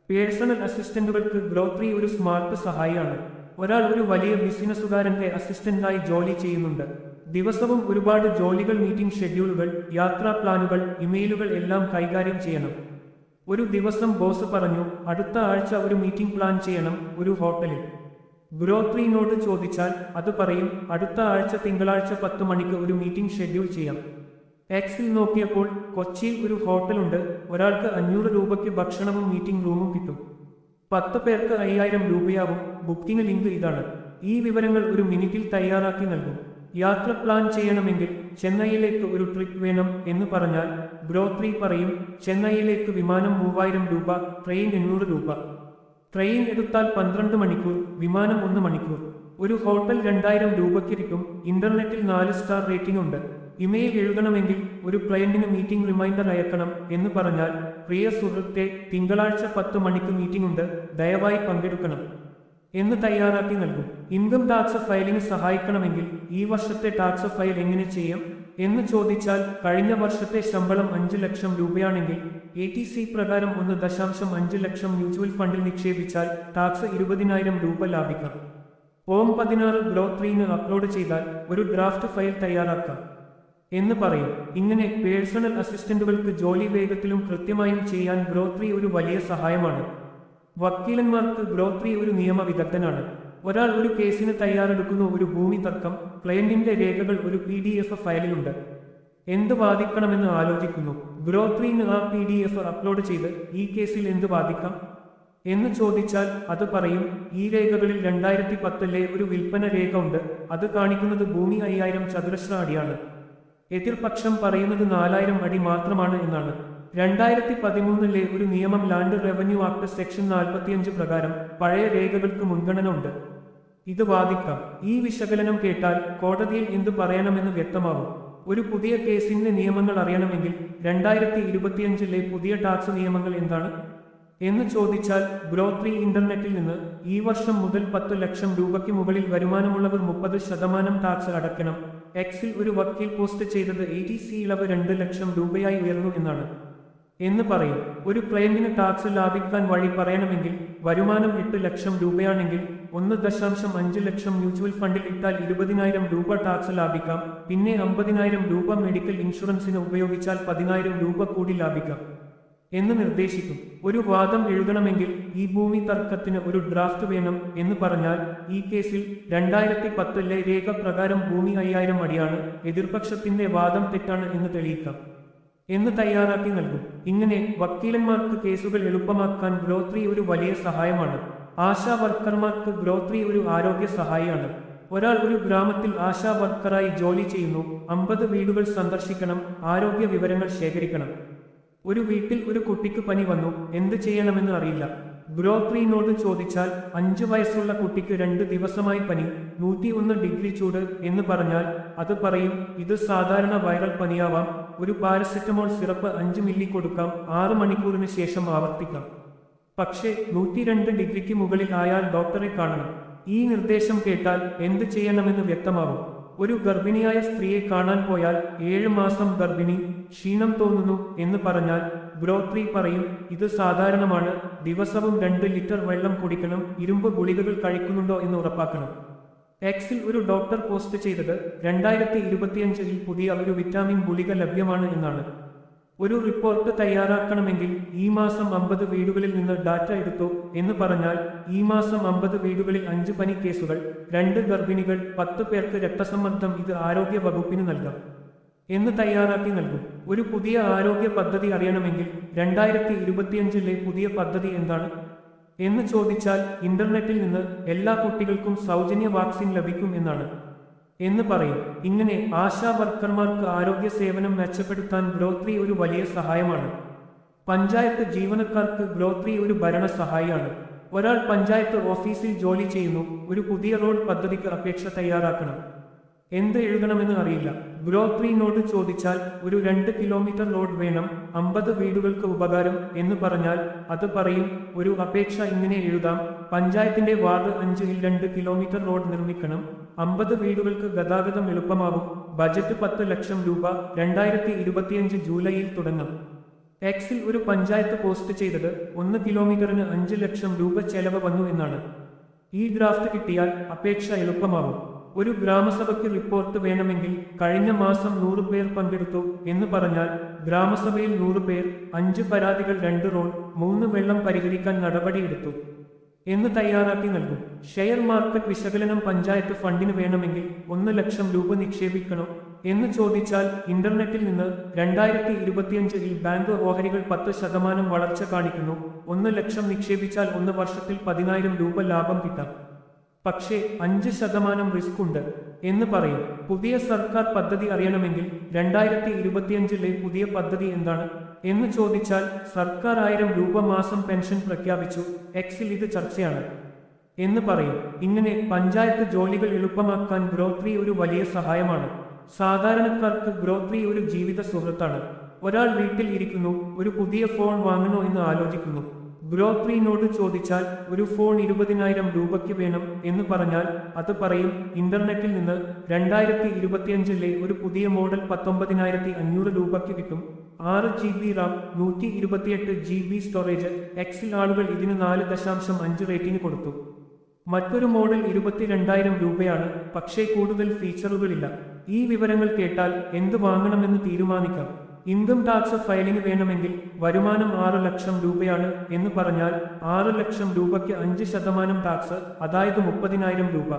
പേഴ്സണൽ അസിസ്റ്റന്റുകൾക്ക് ഗ്രോത്രി ഒരു സ്മാർട്ട് സഹായിയാണ്. ഒരാൾ ഒരു വലിയ ബിസിനസ്സുകാരന്റെ അസിസ്റ്റന്റായി ജോലി ചെയ്യുന്നുണ്ട്. ദിവസവും ഒരുപാട് ജോലികൾ മീറ്റിംഗ് ഷെഡ്യൂളുകൾ യാത്രാ പ്ലാനുകൾ ഇമെയിലുകൾ എല്ലാം കൈകാര്യം ചെയ്യണം. ഒരു ദിവസം ബോസ് പറഞ്ഞു അടുത്ത ആഴ്ച ഒരു മീറ്റിംഗ് പ്ലാൻ ചെയ്യണം ഒരു ഹോട്ടലിൽ. ഗ്രോത്രീനോട് ചോദിച്ചാൽ അത് പറയും അടുത്ത ആഴ്ച തിങ്കളാഴ്ച പത്ത് മണിക്ക് ഒരു മീറ്റിംഗ് ഷെഡ്യൂൾ ചെയ്യാം. എക്സിൽ നോക്കിയപ്പോൾ കൊച്ചിയിൽ ഒരു ഹോട്ടലുണ്ട് ഒരാൾക്ക് അഞ്ഞൂറ് രൂപയ്ക്ക് ഭക്ഷണവും മീറ്റിംഗ് റൂമും കിട്ടും. പത്ത് പേർക്ക് അയ്യായിരം രൂപയാവും ബുക്കിംഗ് ലിങ്ക് ഇതാണ്. ഈ വിവരങ്ങൾ ഒരു മിനിറ്റിൽ തയ്യാറാക്കി നൽകും. യാത്ര പ്ലാൻ ചെയ്യണമെങ്കിൽ ചെന്നൈയിലേക്ക് ഒരു ട്രിപ്പ് വേണം എന്ന് പറഞ്ഞാൽ ബ്രോത്രി പറയും ചെന്നൈയിലേക്ക് വിമാനം മൂവായിരം രൂപ ട്രെയിൻ എണ്ണൂറ് രൂപ. ട്രെയിൻ എടുത്താൽ പന്ത്രണ്ട് മണിക്കൂർ വിമാനം ഒന്ന് മണിക്കൂർ. ഒരു ഹോട്ടൽ രണ്ടായിരം രൂപയ്ക്ക് കിട്ടും. ഇന്റർനെറ്റിൽ നാല് സ്റ്റാർ റേറ്റിംഗ് ഉണ്ട്. ഇമെയിൽ എഴുതണമെങ്കിൽ ഒരു ക്ലയന്റിന് മീറ്റിംഗ് റിമൈൻഡർ അയക്കണം എന്ന് പറഞ്ഞാൽ പ്രിയ സുഹൃത്തെ തിങ്കളാഴ്ച പത്ത് മണിക്ക് മീറ്റിംഗ് ഉണ്ട് ദയവായി പങ്കെടുക്കണം എന്ന് തയ്യാറാക്കി നൽകും. ഇൻകം ടാക്സ് ഫയലിന് സഹായിക്കണമെങ്കിൽ ഈ വർഷത്തെ ടാക്സ് ഫയൽ എങ്ങനെ ചെയ്യാം എന്ന് ചോദിച്ചാൽ കഴിഞ്ഞ വർഷത്തെ ശമ്പളം അഞ്ച് ലക്ഷം രൂപയാണെങ്കിൽ എ ടി സി പ്രകാരം ഒന്ന് ദശാംശം അഞ്ച് ലക്ഷം മ്യൂച്വൽ ഫണ്ടിൽ നിക്ഷേപിച്ചാൽ ടാക്സ് ഇരുപതിനായിരം രൂപ ലാഭിക്കാം. ഫോം പതിനാറ് ഗ്രോത്രീന് അപ്ലോഡ് ചെയ്താൽ ഒരു ഡ്രാഫ്റ്റ് ഫയൽ തയ്യാറാക്കാം. എന്ന് പറയും. ഇങ്ങനെ പേഴ്സണൽ അസിസ്റ്റന്റുകൾക്ക് ജോലി വേഗത്തിലും കൃത്യമായും ചെയ്യാൻ ഗ്രോത്രി ഒരു വലിയ സഹായമാണ്. വക്കീലന്മാർക്ക് ഗ്രോത്രി ഒരു നിയമ വിദഗ്ധനാണ് ഒരാൾ ഒരു കേസിന് തയ്യാറെടുക്കുന്ന ഒരു ഭൂമി തർക്കം ക്ലയന്റിന്റെ രേഖകൾ ഒരു പി ഡി എഫ് ഫയലിലുണ്ട്. എന്ത് ബാധിക്കണമെന്ന് ആലോചിക്കുന്നു. ഗ്രോത്രീന് ആ പി ഡി എഫ് അപ്ലോഡ് ചെയ്ത് ഈ കേസിൽ എന്ത് ബാധിക്കാം? എന്ന് ചോദിച്ചാൽ അത് പറയും ഈ രേഖകളിൽ രണ്ടായിരത്തി പത്തിലെ ഒരു വിൽപ്പന രേഖ ഉണ്ട്. അത് കാണിക്കുന്നത് ഭൂമി അയ്യായിരം ചതുരശ്ര അടിയാണ്. എതിർപക്ഷം പറയുന്നത് നാലായിരം അടി മാത്രമാണ് എന്നാണ്. രണ്ടായിരത്തി പതിമൂന്നിലെ ഒരു നിയമം ലാൻഡ് റവന്യൂ ആക്ട് സെക്ഷൻ നാൽപ്പത്തിയഞ്ച് പ്രകാരം പഴയ രേഖകൾക്ക് മുൻഗണന ഉണ്ട്. ഇത് വാദിക്കാം. ഈ വിശകലനം കേട്ടാൽ കോടതിയിൽ എന്തു പറയണമെന്ന് വ്യക്തമാവും. ഒരു പുതിയ കേസിന്റെ നിയമങ്ങൾ അറിയണമെങ്കിൽ രണ്ടായിരത്തി ഇരുപത്തിയഞ്ചിലെ പുതിയ ടാക്സ് നിയമങ്ങൾ എന്താണ്? എന്ന് ചോദിച്ചാൽ ഗ്രോത്രി ഇന്റർനെറ്റിൽ നിന്ന് ഈ വർഷം മുതൽ പത്ത് ലക്ഷം രൂപയ്ക്ക് മുകളിൽ വരുമാനമുള്ളവർ മുപ്പത് ശതമാനം ടാക്സ് അടയ്ക്കണം. എക്സിൽ ഒരു വക്കീൽ പോസ്റ്റ് ചെയ്തത് എ ടി സി ഇളവ് രണ്ട് ലക്ഷം രൂപയായി ഉയർന്നു എന്നാണ്. എന്ന് പറയും. ഒരു ക്ലയന്റിന് ടാക്സ് ലാഭിക്കാൻ വഴി പറയണമെങ്കിൽ വരുമാനം എട്ട് ലക്ഷം രൂപയാണെങ്കിൽ ഒന്ന് ദശാംശം അഞ്ച് ലക്ഷം മ്യൂച്വൽ ഫണ്ടിൽ ഇട്ടാൽ ഇരുപതിനായിരം രൂപ ടാക്സ് ലാഭിക്കാം. പിന്നെ അമ്പതിനായിരം രൂപ മെഡിക്കൽ ഇൻഷുറൻസിന് ഉപയോഗിച്ചാൽ പതിനായിരം രൂപ കൂടി ലാഭിക്കാം. എന്ന് നിർദ്ദേശിക്കും. ഒരു വാദം എഴുതണമെങ്കിൽ ഈ ഭൂമി തർക്കത്തിന് ഒരു ഡ്രാഫ്റ്റ് വേണം എന്ന് പറഞ്ഞാൽ ഈ കേസിൽ രണ്ടായിരത്തി പത്തിലെ രേഖ പ്രകാരം ഭൂമി അയ്യായിരം അടിയാണ് എതിർപക്ഷത്തിന്റെ വാദം തെറ്റാണ് എന്ന് തെളിയിക്കാം. എന്ന് തയ്യാറാക്കി നൽകും. ഇങ്ങനെ വക്കീലന്മാർക്ക് കേസുകൾ എളുപ്പമാക്കാൻ ഗ്രോത്രി ഒരു വലിയ സഹായമാണ്. ആശാ വർക്കർമാർക്ക് ഗ്രോത്രി ഒരു ആരോഗ്യ സഹായിയാണ്. ഒരാൾ ഒരു ഗ്രാമത്തിൽ ആശാ വർക്കറായി ജോലി ചെയ്യുന്നു അമ്പത് വീടുകൾ സന്ദർശിക്കണം ആരോഗ്യ വിവരങ്ങൾ ശേഖരിക്കണം. ഒരു വീട്ടിൽ ഒരു കുട്ടിക്ക് പനി വന്നു എന്ത് ചെയ്യണമെന്ന് അറിയില്ല. ബ്രോക്രീനോട് ചോദിച്ചാൽ അഞ്ചു വയസ്സുള്ള കുട്ടിക്ക് രണ്ട് ദിവസമായി പനി നൂറ്റി ഒന്ന് ഡിഗ്രി ചൂട് എന്ന് പറഞ്ഞാൽ അത് പറയും ഇത് സാധാരണ വൈറൽ പനിയാവാം ഒരു പാരസെറ്റമോൾ സിറപ്പ് അഞ്ച് മില്ലി കൊടുക്കാം ആറ് മണിക്കൂറിന് ശേഷം ആവർത്തിക്കാം. പക്ഷേ നൂറ്റിരണ്ട് ഡിഗ്രിക്ക് മുകളിൽ ആയാൽ ഡോക്ടറെ കാണണം. ഈ നിർദ്ദേശം കേട്ടാൽ എന്ത് ചെയ്യണമെന്ന് വ്യക്തമാവും. ഒരു ഗർഭിണിയായ സ്ത്രീയെ കാണാൻ പോയാൽ ഏഴ് മാസം ഗർഭിണി ക്ഷീണം തോന്നുന്നു എന്ന് പറഞ്ഞാൽ ബ്രോത്രി പറയും ഇത് സാധാരണമാണ്. ദിവസവും രണ്ട് ലിറ്റർ വെള്ളം കുടിക്കണം ഇരുമ്പ് ഗുളികകൾ കഴിക്കുന്നുണ്ടോ എന്ന് ഉറപ്പാക്കണം. എക്സിൽ ഒരു ഡോക്ടർ പോസ്റ്റ് ചെയ്തത് രണ്ടായിരത്തി ഇരുപത്തിയഞ്ചിൽ പുതിയ ഒരു വിറ്റാമിൻ ഗുളിക ലഭ്യമാണ് എന്നാണ്. ഒരു റിപ്പോർട്ട് തയ്യാറാക്കണമെങ്കിൽ ഈ മാസം അമ്പത് വീടുകളിൽ നിന്ന് ഡാറ്റ എടുത്തു എന്ന് പറഞ്ഞാൽ ഈ മാസം അമ്പത് വീടുകളിൽ അഞ്ച് പനി കേസുകൾ രണ്ട് ഗർഭിണികൾ പത്ത് പേർക്ക് രക്തസമ്മർദ്ദം ഇത് ആരോഗ്യ വകുപ്പിന് നൽകാം എന്ന് തയ്യാറാക്കി നൽകും. ഒരു പുതിയ ആരോഗ്യ പദ്ധതി അറിയണമെങ്കിൽ രണ്ടായിരത്തി ഇരുപത്തിയഞ്ചിലെ പുതിയ പദ്ധതി എന്താണ് എന്ന് ചോദിച്ചാൽ ഇന്റർനെറ്റിൽ നിന്ന് എല്ലാ കുട്ടികൾക്കും സൗജന്യ വാക്സിൻ ലഭിക്കും എന്നാണ്. എന്ന് പറയും. ഇങ്ങനെ ആശാ വർക്കർമാർക്ക് ആരോഗ്യ സേവനം മെച്ചപ്പെടുത്താൻ ഗ്രോത്രി ഒരു വലിയ സഹായമാണ്. പഞ്ചായത്ത് ജീവനക്കാർക്ക് ഗ്രോത്രി ഒരു ഭരണ സഹായിയാണ്. ഒരാൾ പഞ്ചായത്ത് ഓഫീസിൽ ജോലി ചെയ്യുന്നു. ഒരു പുതിയ റോഡ് പദ്ധതിക്ക് അപേക്ഷ തയ്യാറാക്കണം. എന്ത് എഴുതണമെന്ന് അറിയില്ല. ഗ്രോത്രിനോട് ചോദിച്ചാൽ ഒരു രണ്ട് കിലോമീറ്റർ റോഡ് വേണം അമ്പത് വീടുകൾക്ക് ഉപകാരം എന്ന് പറഞ്ഞാൽ അത് പറയും ഒരു അപേക്ഷ ഇങ്ങനെ എഴുതാം പഞ്ചായത്തിന്റെ വാർഡ് അഞ്ചിൽ രണ്ട് കിലോമീറ്റർ റോഡ് നിർമ്മിക്കണം അമ്പത് വീടുകൾക്ക് ഗതാഗതം എളുപ്പമാവും ബജറ്റ് പത്ത് ലക്ഷം രൂപ രണ്ടായിരത്തി ഇരുപത്തിയഞ്ച് ജൂലൈയിൽ തുടങ്ങും. എക്സിൽ ഒരു പഞ്ചായത്ത് പോസ്റ്റ് ചെയ്തത് ഒന്ന് കിലോമീറ്ററിന് അഞ്ച് ലക്ഷം രൂപ ചെലവ് വന്നു എന്നാണ്. ഈ ഡ്രാഫ്റ്റ് കിട്ടിയാൽ അപേക്ഷ എളുപ്പമാവും. ഒരു ഗ്രാമസഭയ്ക്ക് റിപ്പോർട്ട് വേണമെങ്കിൽ കഴിഞ്ഞ മാസം നൂറ് പേർ പങ്കെടുത്തു എന്ന് പറഞ്ഞാൽ ഗ്രാമസഭയിൽ നൂറ് പേർ അഞ്ച് പരാതികൾ രണ്ട് റോൾ മൂന്ന് വെള്ളം പരിഹരിക്കാൻ നടപടിയെടുത്തു എന്ന് തയ്യാറാക്കി നൽകും. ഷെയർ മാർക്കറ്റ് വിശകലനം പഞ്ചായത്ത് ഫണ്ടിന് വേണമെങ്കിൽ ഒന്ന് ലക്ഷം രൂപ നിക്ഷേപിക്കണം എന്ന് ചോദിച്ചാൽ ഇന്റർനെറ്റിൽ നിന്ന് രണ്ടായിരത്തി ഇരുപത്തിയഞ്ചിൽ ബാങ്ക് ഓഹരികൾ പത്ത് ശതമാനം വളർച്ച കാണിക്കുന്നു. ഒന്ന് ലക്ഷം നിക്ഷേപിച്ചാൽ ഒന്ന് വർഷത്തിൽ പതിനായിരം രൂപ ലാഭം കിട്ടാം. പക്ഷേ അഞ്ച് ശതമാനം റിസ്ക് ഉണ്ട് എന്ന് പറയും. പുതിയ സർക്കാർ പദ്ധതി അറിയണമെങ്കിൽ രണ്ടായിരത്തി ഇരുപത്തിയഞ്ചിലെ പുതിയ പദ്ധതി എന്താണ് എന്ന് ചോദിച്ചാൽ സർക്കാർ ആയിരം രൂപ മാസം പെൻഷൻ പ്രഖ്യാപിച്ചു. എക്സിൽ ഇത് ചർച്ചയാണ് എന്ന് പറയും. ഇങ്ങനെ പഞ്ചായത്ത് ജോലികൾ എളുപ്പമാക്കാൻ ഗ്രോത്രി ഒരു വലിയ സഹായമാണ്. സാധാരണക്കാർക്ക് ഗ്രോത്രി ഒരു ജീവിത സുഹൃത്താണ്. ഒരാൾ വീട്ടിൽ ഇരിക്കുന്നു ഒരു പുതിയ ഫോൺ വാങ്ങണോ എന്ന് ആലോചിക്കുന്നു. ഗ്രോത്രിനോട് ചോദിച്ചാൽ ഒരു ഫോൺ ഇരുപതിനായിരം രൂപയ്ക്ക് വേണം എന്ന് പറഞ്ഞാൽ അത് പറയും ഇന്റർനെറ്റിൽ നിന്ന് രണ്ടായിരത്തി ഇരുപത്തിയഞ്ചിലെ ഒരു പുതിയ മോഡൽ പത്തൊമ്പതിനായിരത്തി അഞ്ഞൂറ് രൂപയ്ക്ക് കിട്ടും. ആറ് ജി ബി റാം നൂറ്റി ഇരുപത്തിയെട്ട് ജി ബി സ്റ്റോറേജ് എക്സിൽ ആളുകൾ ഇതിന് നാല് ദശാംശം അഞ്ച് റേറ്റിംഗ് കൊടുത്തു. മറ്റൊരു മോഡൽ ഇരുപത്തിരണ്ടായിരം രൂപയാണ് പക്ഷേ കൂടുതൽ ഫീച്ചറുകളില്ല ഈ വിവരങ്ങൾ കേട്ടാൽ എന്ത് വാങ്ങണമെന്ന് തീരുമാനിക്കാം. ഇൻകം ടാക്സ് ഫയലിംഗ് വേണമെങ്കിൽ വരുമാനം ആറ് ലക്ഷം രൂപയാണ് എന്ന് പറഞ്ഞാൽ ആറ് ലക്ഷം രൂപയ്ക്ക് അഞ്ച് ശതമാനം ടാക്സ് അതായത് മുപ്പതിനായിരം രൂപ.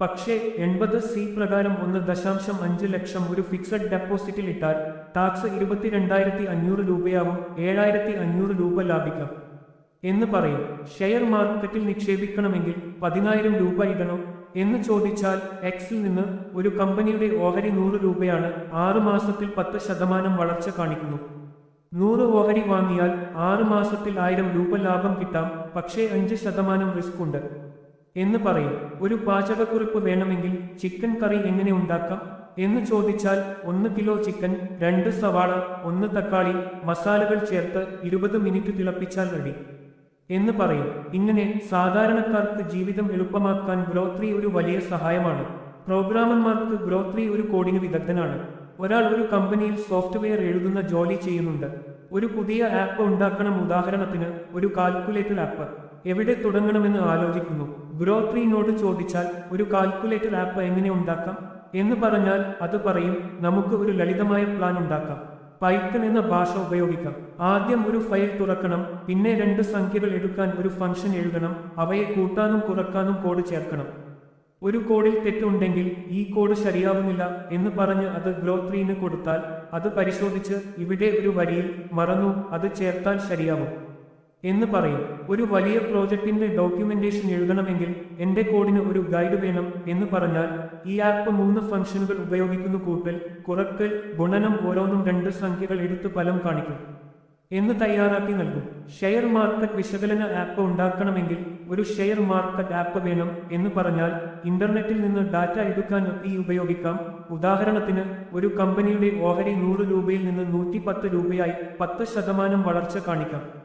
പക്ഷേ എൺപത് സി പ്രകാരം ഒന്ന് ദശാംശം അഞ്ച് ലക്ഷം ഒരു ഫിക്സഡ് ഡെപ്പോസിറ്റിൽ ഇട്ടാൽ ടാക്സ് ഇരുപത്തിരണ്ടായിരത്തി അഞ്ഞൂറ് രൂപയാവും ഏഴായിരത്തി അഞ്ഞൂറ് രൂപ ലാഭിക്കാം. എന്ന് പറയും. ഷെയർ മാർക്കറ്റിൽ നിക്ഷേപിക്കണമെങ്കിൽ പതിനായിരം രൂപ ഇടണം എന്ന് ചോദിച്ചാൽ എക്സിൽ നിന്ന് ഒരു കമ്പനിയുടെ ഓഹരി നൂറ് രൂപയാണ് ആറ് മാസത്തിൽ പത്ത് ശതമാനം വളർച്ച കാണിക്കുന്നു. നൂറ് ഓഹരി വാങ്ങിയാൽ ആറ് മാസത്തിൽ ആയിരം രൂപ ലാഭം കിട്ടാം പക്ഷേ അഞ്ച് ശതമാനം റിസ്ക് ഉണ്ട്. എന്ന് പറയും. ഒരു പാചകക്കുറിപ്പ് വേണമെങ്കിൽ ചിക്കൻ കറി എങ്ങനെ ഉണ്ടാക്കാം? എന്ന് ചോദിച്ചാൽ ഒന്ന് കിലോ ചിക്കൻ രണ്ട് സവാള ഒന്ന് തക്കാളി മസാലകൾ ചേർത്ത് ഇരുപത് മിനിറ്റ് തിളപ്പിച്ചാൽ റെഡി. എന്ന് പറയും. ഇങ്ങനെ സാധാരണക്കാർക്ക് ജീവിതം എളുപ്പമാക്കാൻ ഗ്രോത്രി ഒരു വലിയ സഹായമാണ്. പ്രോഗ്രാമർമാർക്ക് ഗ്രോത്രി ഒരു കോഡിംഗ് വിദഗ്ധനാണ്. ഒരാൾ ഒരു കമ്പനിയിൽ സോഫ്റ്റ്വെയർ എഴുതുന്ന ജോലി ചെയ്യുന്നുണ്ട്. ഒരു പുതിയ ആപ്പ് ഉണ്ടാക്കണം ഉദാഹരണത്തിന് ഒരു കാൽക്കുലേറ്റർ ആപ്പ്. എവിടെ തുടങ്ങണമെന്ന് ആലോചിക്കുന്നു. ഗ്രോത്രിനോട് ചോദിച്ചാൽ ഒരു കാൽക്കുലേറ്റർ ആപ്പ് എങ്ങനെ ഉണ്ടാക്കാം? എന്ന് പറഞ്ഞാൽ അത് പറയും നമുക്ക് ഒരു ലളിതമായ പ്ലാൻ ഉണ്ടാക്കാം. പൈത്തൺ എന്ന ഭാഷ ഉപയോഗിക്കാം. ആദ്യം ഒരു ഫയൽ തുറക്കണം പിന്നെ രണ്ട് സംഖ്യകൾ എടുക്കാൻ ഒരു ഫംഗ്ഷൻ എഴുതണം അവയെ കൂട്ടാനും കുറക്കാനും കോഡ് ചേർക്കണം. ഒരു കോഡിൽ തെറ്റുണ്ടെങ്കിൽ ഈ കോഡ് ശരിയാവുന്നില്ല എന്ന് പറഞ്ഞ് അത് ഗ്രോത്രീന് കൊടുത്താൽ അത് പരിശോധിച്ച് ഇവിടെ ഒരു വരിയിൽ മറന്നു അത് ചേർത്താൽ ശരിയാവും. എന്ന് പറയും. ഒരു വലിയ പ്രോജക്റ്റിന്റെ ഡോക്യുമെന്റേഷൻ എഴുതണമെങ്കിൽ എന്റെ കോഡിന് ഒരു ഗൈഡ് വേണം എന്ന് പറഞ്ഞാൽ ഈ ആപ്പ് മൂന്ന് ഫംഗ്ഷനുകൾ ഉപയോഗിക്കുന്നു കൂട്ടൽ കുറക്കൽ ഗുണനം ഓരോന്നും രണ്ട് സംഖ്യകൾ എടുത്ത് ഫലം കാണിക്കും എന്ന് തയ്യാറാക്കി നൽകും. ഷെയർ മാർക്കറ്റ് വിശകലന ആപ്പ് ഉണ്ടാക്കണമെങ്കിൽ ഒരു ഷെയർ മാർക്കറ്റ് ആപ്പ് വേണം എന്ന് പറഞ്ഞാൽ ഇന്റർനെറ്റിൽ നിന്ന് ഡാറ്റ എടുക്കാൻ ഈ ഉപയോഗിക്കാം. ഉദാഹരണത്തിന് ഒരു കമ്പനിയുടെ ഓഹരി നൂറ് രൂപയിൽ നിന്ന് നൂറ്റി പത്ത് രൂപയായി പത്ത് ശതമാനം വളർച്ച കാണിക്കാം.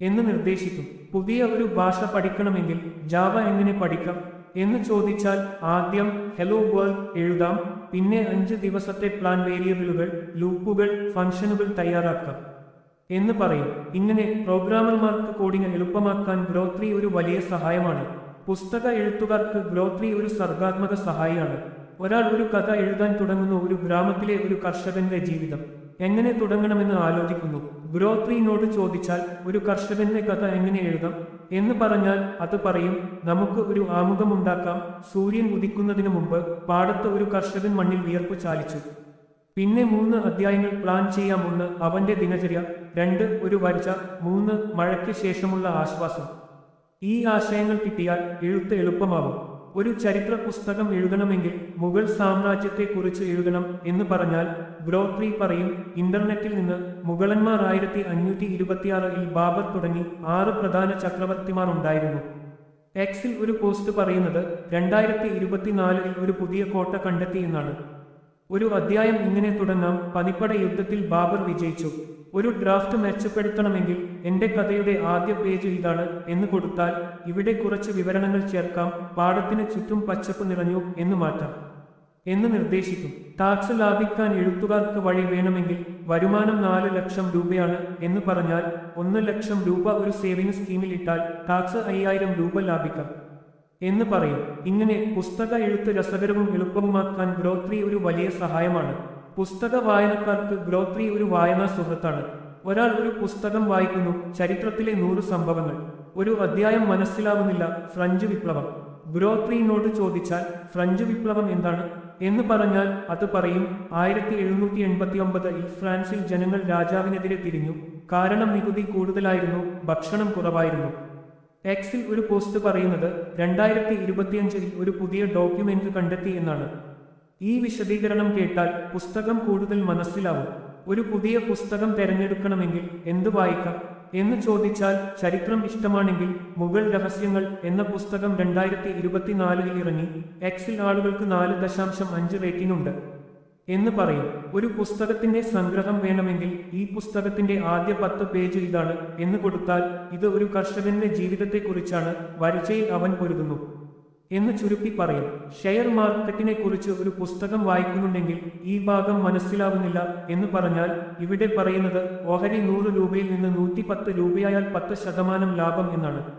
എന്ന് നിർദ്ദേശിക്കും. പുതിയ ഒരു ഭാഷ പഠിക്കണമെങ്കിൽ ജാവ എങ്ങനെ പഠിക്കാം എന്ന് ചോദിച്ചാൽ ആദ്യം ഹെലോ വേൾഡ് എഴുതാം. പിന്നെ അഞ്ച് ദിവസത്തെ പ്ലാൻ വേരിയബിളുകൾ ലൂപ്പുകൾ ഫംഗ്ഷനുകൾ തയ്യാറാക്കാം എന്ന് പറയും. ഇങ്ങനെ പ്രോഗ്രാമർമാർക്ക് കോഡിംഗ് എളുപ്പമാക്കാൻ ഗ്രോത്രി ഒരു വലിയ സഹായമാണ്. പുസ്തക എഴുത്തുകാർക്ക് ഗ്രോത്രി ഒരു സർഗാത്മക സഹായിയാണ്. ഒരാൾ ഒരു കഥ എഴുതാൻ തുടങ്ങുന്ന ഒരു ഗ്രാമത്തിലെ ഒരു കർഷകന്റെ ജീവിതം. എങ്ങനെ തുടങ്ങണമെന്ന് ആലോചിക്കുന്നു. ഗ്രോത്രിനോട് ചോദിച്ചാൽ ഒരു കർഷകന്റെ കഥ എങ്ങനെ എഴുതാം? എന്ന് പറഞ്ഞാൽ അത് പറയും നമുക്ക് ഒരു ആമുഖമുണ്ടാക്കാം സൂര്യൻ ഉദിക്കുന്നതിന് മുമ്പ് പാടത്ത് ഒരു കർഷകൻ മണ്ണിൽ വിയർപ്പ് ചാലിച്ചു. പിന്നെ മൂന്ന് അധ്യായങ്ങൾ പ്ലാൻ ചെയ്യാം. ഒന്ന് അവന്റെ ദിനചര്യ. രണ്ട് ഒരു വരച്ച. മൂന്ന് മഴയ്ക്ക് ശേഷമുള്ള ആശ്വാസം. ഈ ആശയങ്ങൾ കിട്ടിയാൽ എഴുത്ത് എളുപ്പമാവും. ഒരു ചരിത്ര പുസ്തകം എഴുതണമെങ്കിൽ മുഗൾ സാമ്രാജ്യത്തെക്കുറിച്ച് എഴുതണം എന്ന് പറഞ്ഞാൽ ബ്രോത്രി പറയും ഇന്റർനെറ്റിൽ നിന്ന് മുഗളന്മാർ ആയിരത്തി അഞ്ഞൂറ്റി ഇരുപത്തിയാറിൽ ബാബർ തുടങ്ങി ആറ് പ്രധാന ചക്രവർത്തിമാർ ഉണ്ടായിരുന്നു. എക്സിൽ ഒരു പോസ്റ്റ് പറയുന്നത് രണ്ടായിരത്തി ഇരുപത്തിനാലിൽ ഒരു പുതിയ കോട്ട കണ്ടെത്തിയെന്നാണ് ഒരു അധ്യായം ഇങ്ങനെ തുടങ്ങാം. പനിപ്പട യുദ്ധത്തിൽ ബാബർ വിജയിച്ചു. ഒരു ഡ്രാഫ്റ്റ് മെച്ചപ്പെടുത്തണമെങ്കിൽ എന്റെ കഥയുടെ ആദ്യ പേജ് ഇതാണ് എന്ന് കൊടുത്താൽ ഇവിടെ കുറച്ച് വിവരണങ്ങൾ ചേർക്കാം പാടത്തിന് ചുറ്റും പച്ചപ്പ് നിറഞ്ഞു എന്ന് മാറ്റാം. എന്ന് നിർദ്ദേശിക്കും. ടാക്സ് ലാഭിക്കാൻ എഴുത്തുകാർക്ക് വഴി വേണമെങ്കിൽ വരുമാനം നാല് ലക്ഷം രൂപയാണ് എന്ന് പറഞ്ഞാൽ ഒന്ന് ലക്ഷം രൂപ ഒരു സേവിംഗ് സ്കീമിൽ ഇട്ടാൽ ടാക്സ് അയ്യായിരം രൂപ ലാഭിക്കാം. എന്ന് പറയും. ഇങ്ങനെ പുസ്തക എഴുത്ത് രസകരവും എളുപ്പവുമാക്കാൻ ഗ്രോത്രി ഒരു വലിയ സഹായമാണ്. പുസ്തക വായനക്കാർക്ക് ഗ്രോത്രി ഒരു വായനാ സുഹൃത്താണ്. ഒരാൾ ഒരു പുസ്തകം വായിക്കുന്നു ചരിത്രത്തിലെ നൂറ് സംഭവങ്ങൾ. ഒരു അധ്യായം മനസ്സിലാവുന്നില്ല ഫ്രഞ്ച് വിപ്ലവം. ഗ്രോത്രിയിനോട് ചോദിച്ചാൽ ഫ്രഞ്ച് വിപ്ലവം എന്താണ്? എന്ന് പറഞ്ഞാൽ അത് പറയും ആയിരത്തി എഴുന്നൂറ്റി എൺപത്തി ഒമ്പതിൽ ഫ്രാൻസിൽ ജനങ്ങൾ രാജാവിനെതിരെ തിരിഞ്ഞു. കാരണം നികുതി കൂടുതലായിരുന്നു ഭക്ഷണം കുറവായിരുന്നു. എക്സിൽ ഒരു പോസ്റ്റ് പറയുന്നത് രണ്ടായിരത്തി ഇരുപത്തിയഞ്ചിൽ ഒരു പുതിയ ഡോക്യുമെന്റ് കണ്ടെത്തി എന്നാണ്. ഈ വിശദീകരണം കേട്ടാൽ പുസ്തകം കൂടുതൽ മനസ്സിലാവും. ഒരു പുതിയ പുസ്തകം തിരഞ്ഞെടുക്കണമെങ്കിൽ എന്ത് വായിക്കാം? എന്ന് ചോദിച്ചാൽ ചരിത്രം ഇഷ്ടമാണെങ്കിൽ മുഗൾ രഹസ്യങ്ങൾ എന്ന പുസ്തകം രണ്ടായിരത്തി ഇരുപത്തിനാലിൽ ഇറങ്ങി എക്സിൽ ആളുകൾക്ക് നാല് ദശാംശം അഞ്ച് റേറ്റിംഗ് എന്ന് പറയും ഒരു പുസ്തകത്തിന്റെ സംഗ്രഹം വേണമെങ്കിൽ ഈ പുസ്തകത്തിന്റെ ആദ്യ പത്ത് പേജ് ഇതാണ്. എന്ന് കൊടുത്താൽ ഇത് ഒരു കർഷകന്റെ ജീവിതത്തെക്കുറിച്ചാണ്. വരച്ചയിൽ അവൻ പൊരുതുന്നു. എന്ന് ചുരുക്കി പറയും. ഷെയർ മാർക്കറ്റിനെ കുറിച്ച് ഒരു പുസ്തകം വായിക്കുന്നുണ്ടെങ്കിൽ ഈ ഭാഗം മനസ്സിലാവുന്നില്ല എന്ന് പറഞ്ഞാൽ ഇവിടെ പറയുന്നത് ഓഹരി നൂറ് രൂപയിൽ നിന്ന് നൂറ്റി പത്ത് രൂപയായാൽ പത്ത് ശതമാനം ലാഭം എന്നാണ്.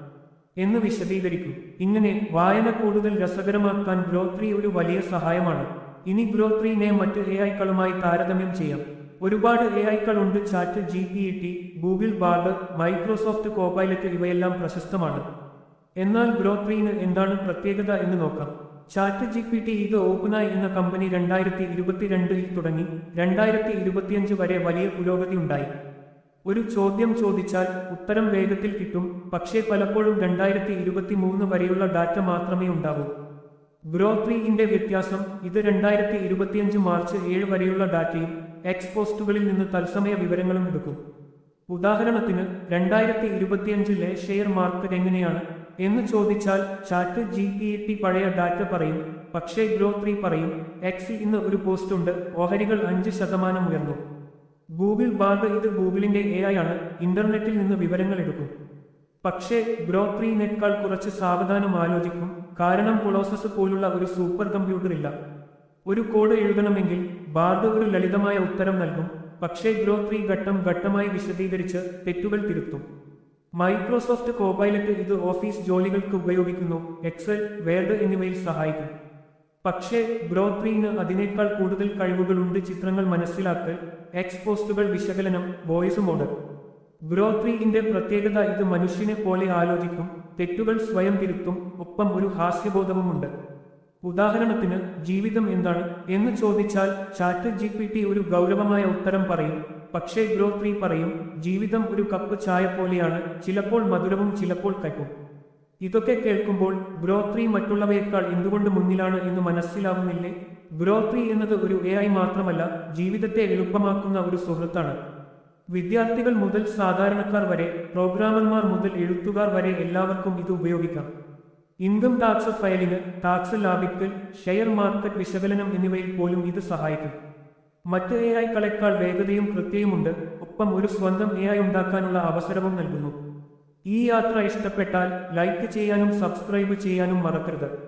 എന്ന് വിശദീകരിക്കും. ഇങ്ങനെ വായന കൂടുതൽ രസകരമാക്കാൻ ഗ്രോത്രി ഒരു വലിയ സഹായമാണ്. ഇനി ഗ്രോത്രിനെ മറ്റ് എ ഐക്കളുമായി താരതമ്യം ചെയ്യാം. ഒരുപാട് എ ഐക്കൾ ഉണ്ട് chat G P E T Google Bard Microsoft Copilot ഇവയെല്ലാം പ്രശസ്തമാണ്. എന്നാൽ ഗ്രോത്രീന് എന്താണ് പ്രത്യേകത എന്ന് നോക്കാം. ചാറ്റ് ജി പി ടി ഇത് ഓപ്പനായി എന്ന കമ്പനി രണ്ടായിരത്തി ഇരുപത്തിരണ്ടിൽ തുടങ്ങി രണ്ടായിരത്തി ഇരുപത്തിയഞ്ച് വരെ വലിയ പുരോഗതി ഉണ്ടായി. ഒരു ചോദ്യം ചോദിച്ചാൽ ഉത്തരം വേഗത്തിൽ കിട്ടും പക്ഷേ പലപ്പോഴും രണ്ടായിരത്തി ഇരുപത്തി മൂന്ന് വരെയുള്ള ഡാറ്റ മാത്രമേ ഉണ്ടാവൂ. ഗ്രോത്രീന്റെ വ്യത്യാസം ഇത് രണ്ടായിരത്തി ഇരുപത്തിയഞ്ച് മാർച്ച് ഏഴ് വരെയുള്ള ഡാറ്റയും എക്സ്പോസ്റ്റുകളിൽ നിന്ന് തത്സമയ വിവരങ്ങളും എടുക്കും. ഉദാഹരണത്തിന് രണ്ടായിരത്തി ഇരുപത്തിയഞ്ചിലെ ഷെയർ മാർക്കറ്റ് എങ്ങനെയാണ്? എന്ന് ചോദിച്ചാൽ ചാറ്റ് ജി പി ടി പഴയ ഡാറ്റ പറയും പക്ഷേ ഗ്രോ ത്രീ പറയും എക്സിൽ ഇന്ന് ഒരു പോസ്റ്റ് ഉണ്ട് ഓഹരികൾ അഞ്ച് ശതമാനം ഉയർന്നു. ഗൂഗിൾ ബാർഡ് ഇത് ഗൂഗിളിന്റെ എ ഐ ആണ് ഇന്റർനെറ്റിൽ നിന്ന് വിവരങ്ങൾ എടുക്കും. പക്ഷേ ഗ്രോ ത്രീ നെക്കാൾ കുറച്ച് സാവധാനം ആലോചിക്കും കാരണം കൊളോസസ് പോലുള്ള ഒരു സൂപ്പർ കമ്പ്യൂട്ടർ ഇല്ല. ഒരു കോഡ് എഴുതണമെങ്കിൽ ബാർഡ് ഒരു ലളിതമായ ഉത്തരം നൽകും പക്ഷേ ഗ്രോ ത്രീ ഘട്ടം ഘട്ടമായി വിശദീകരിച്ച് തെറ്റുകൾ തിരുത്തും. മൈക്രോസോഫ്റ്റ് കോപൈലറ്റ് ഇത് ഓഫീസ് ജോലികൾക്ക് ഉപയോഗിക്കുന്നു എക്സൽ വേർഡ് എന്നിവയിൽ സഹായിക്കും. പക്ഷേ ബ്രോത്രീന് അതിനേക്കാൾ കൂടുതൽ കഴിവുകളുണ്ട് ചിത്രങ്ങൾ മനസ്സിലാക്കൽ എക്സ് പോസ്റ്റുകൾ വിശകലനം വോയിസ് മോഡൽ. ബ്രോത്രീന്റെ പ്രത്യേകത ഇത് മനുഷ്യനെ പോലെ ആലോചിക്കും തെറ്റുകൾ സ്വയം തിരുത്തും ഒപ്പം ഒരു ഹാസ്യബോധവുമുണ്ട്. ഉദാഹരണത്തിന് ജീവിതം എന്താണ് എന്ന് ചോദിച്ചാൽ ചാറ്റ് ജി ഒരു ഗൗരവമായ ഉത്തരം പറയും പക്ഷേ ഗ്രോത്രി പറയും ജീവിതം ഒരു കപ്പ് ചായ പോലെയാണ് ചിലപ്പോൾ മധുരവും ചിലപ്പോൾ കയ്പും. ഇതൊക്കെ കേൾക്കുമ്പോൾ ഗ്രോത്രി മറ്റുള്ളവയേക്കാൾ എന്തുകൊണ്ട് മുന്നിലാണ് എന്ന് മനസ്സിലാവുന്നില്ലേ? ഗ്രോത്രി എന്നത് ഒരു എ ഐ മാത്രമല്ല ജീവിതത്തെ എളുപ്പമാക്കുന്ന ഒരു സുഹൃത്താണ്. വിദ്യാർത്ഥികൾ മുതൽ സാധാരണക്കാർ വരെ പ്രോഗ്രാമർമാർ മുതൽ എഴുത്തുകാർ വരെ എല്ലാവർക്കും ഇത് ഉപയോഗിക്കാം. ഇൻകം ടാക്സ് ഫയലിന് ടാക്സ് ലാഭിക്കൽ ഷെയർ മാർക്കറ്റ് വിശകലനം എന്നിവയിൽ പോലും ഇത് സഹായിക്കും. മറ്റ് എ ഐകളെക്കാൾ വേഗതയും കൃത്യയുമുണ്ട് ഒപ്പം ഒരു സ്വന്തം എ ഐ ഉണ്ടാക്കാനുള്ള അവസരവും നൽകുന്നു. ഈ യാത്ര ഇഷ്ടപ്പെട്ടാൽ ലൈക്ക് ചെയ്യാനും സബ്സ്ക്രൈബ് ചെയ്യാനും മറക്കരുത്.